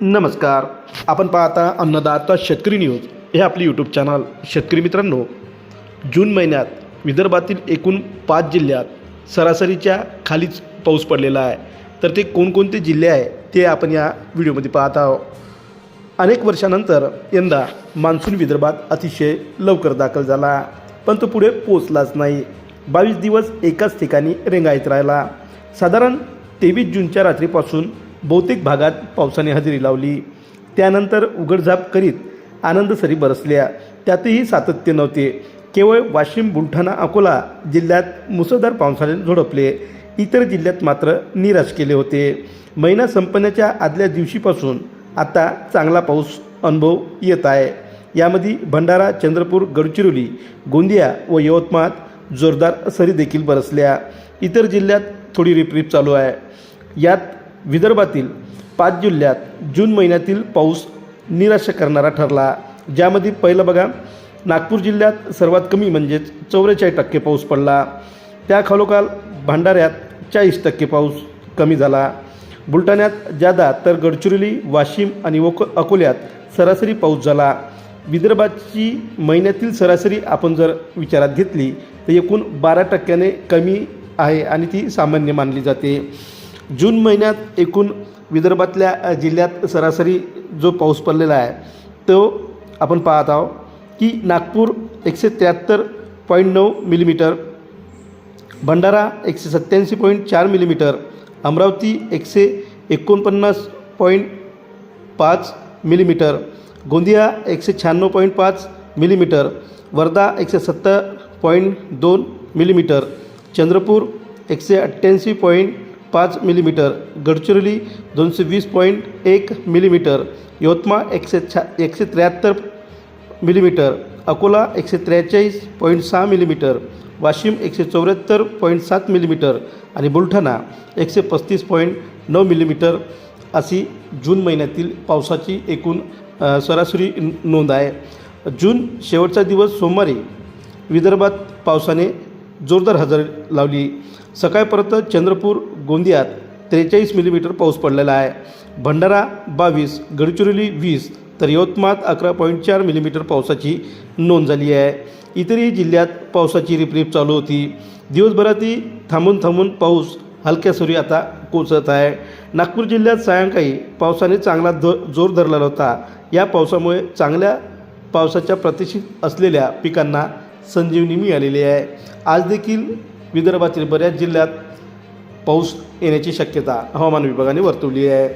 नमस्कार. आपण पाहता अन्नदाता शेतकरी न्यूज हे आपले यूट्यूब चॅनल शेतकरी मित्रांनो जून महिन्यात विदर्भातील एकूण पाच जिल्ह्यात सरासरीच्या खालीच पाऊस पडलेला आहे. तर ते कोणकोणते जिल्हे आहे ते आपण या व्हिडिओमध्ये पाहत आहोत. अनेक वर्षानंतर यंदा मान्सून विदर्भात अतिशय लवकर दाखल झाला. पण तो पुढे पोचलाच नाही. बावीस दिवस एकाच ठिकाणी रेंगायत राहिला. साधारण तेवीस जूनच्या रात्रीपासून बहुतेक भागात पावसाने हजेरी लावली. त्यानंतर उघडझाप करीत आनंदसरी बरसल्या. त्यातही सातत्य नव्हते. केवळ वाशिम बुलढाणा अकोला जिल्ह्यात मुसळधार पावसाने झोडपले. इतर जिल्ह्यात मात्र निराश केले होते. महिना संपण्याच्या आदल्या दिवशीपासून आता चांगला पाऊस अनुभव येत आहे. यामध्ये भंडारा चंद्रपूर गडचिरोली गोंदिया व यवतमाळात जोरदार सरी देखील बरसल्या. इतर जिल्ह्यात थोडी रिपरिप चालू आहे. यात विदर्भातील पाच जिल्ह्यात जून महिन्यातील पाऊस निराश करणारा ठरला. ज्यामध्ये पहिलं बघा नागपूर जिल्ह्यात सर्वात कमी म्हणजेच चौवेचाळीस टक्के पाऊस पडला. त्याखालोखाल भंडाऱ्यात चाळीस टक्के पाऊस कमी झाला. बुलढाण्यात जादा तर गडचिरोली वाशिम आणि ओक अकोल्यात सरासरी पाऊस झाला. विदर्भाची महिन्यातील सरासरी आपण जर विचारात घेतली तर एकूण बारा टक्क्याने कमी आहे आणि ती सामान्य मानली जाते. जून महिन्यात एकूण विदर्भातल्या जिल्ह्यात सरासरी जो पाऊस पडलेला आहे तो आपण पाहत आहोत की नागपूर एकशे त्र्याहत्तर पॉईंट नऊ मिलीमीटर भंडारा एकशे सत्त्याऐंशी पॉईंट चार मिलीमीटर अमरावती एकशे एकोणपन्नास पॉईंट पाच मिलीमीटर गोंदिया एकशे शहाण्णव पॉईंट पाच मिलीमीटर वर्धा एकशे सत्तर पॉईंट दोन मिलीमीटर चंद्रपूर एकशे अठ्ठ्याऐंशी पॉईंट पाच मिलीमीटर गडचिरोली दोनशे वीस पॉईंट एक मिलीमीटर यवतमाळ एकशे छा एकशे त्र्याहत्तर मिलीमीटर अकोला एकशे त्रेचाळीस पॉईंट सहा मिलीमीटर वाशिम एकशे चौऱ्याहत्तर पॉईंट सात मिलीमीटर आणि बुलढाणा एकशे पस्तीस पॉईंट नऊ मिलीमीटर अशी जून महिन्यातील पावसाची एकूण सरासरी न- नोंद आहे. जून शेवटचा दिवस सोमवारी विदर्भात पावसाने जोरदार हजेरी लावली. सकाळपर्यंत चंद्रपूर गोंदियात त्रेचाळीस मिलीमीटर पाऊस पडलेला आहे. भंडारा बावीस गडचिरोली वीस तर यवतमाळात अकरा पॉईंट चार मिलीमीटर पावसाची नोंद झाली आहे. इतरही जिल्ह्यात पावसाची रिपरिप चालू होती. दिवसभरातही थांबून थांबून पाऊस हलक्या सुरी आता कोसळत आहे. नागपूर जिल्ह्यात सायंकाळी पावसाने चांगला द जोर धरलेला होता. या पावसामुळे चांगल्या पावसाच्या प्रतिष्ठित असलेल्या पिकांना संजीवनी मिळालेली आहे. आज देखील विदर्भातील बऱ्याच जिल्ह्यात पाऊस येण्याची शक्यता हवामान विभागाने वर्तवली आहे.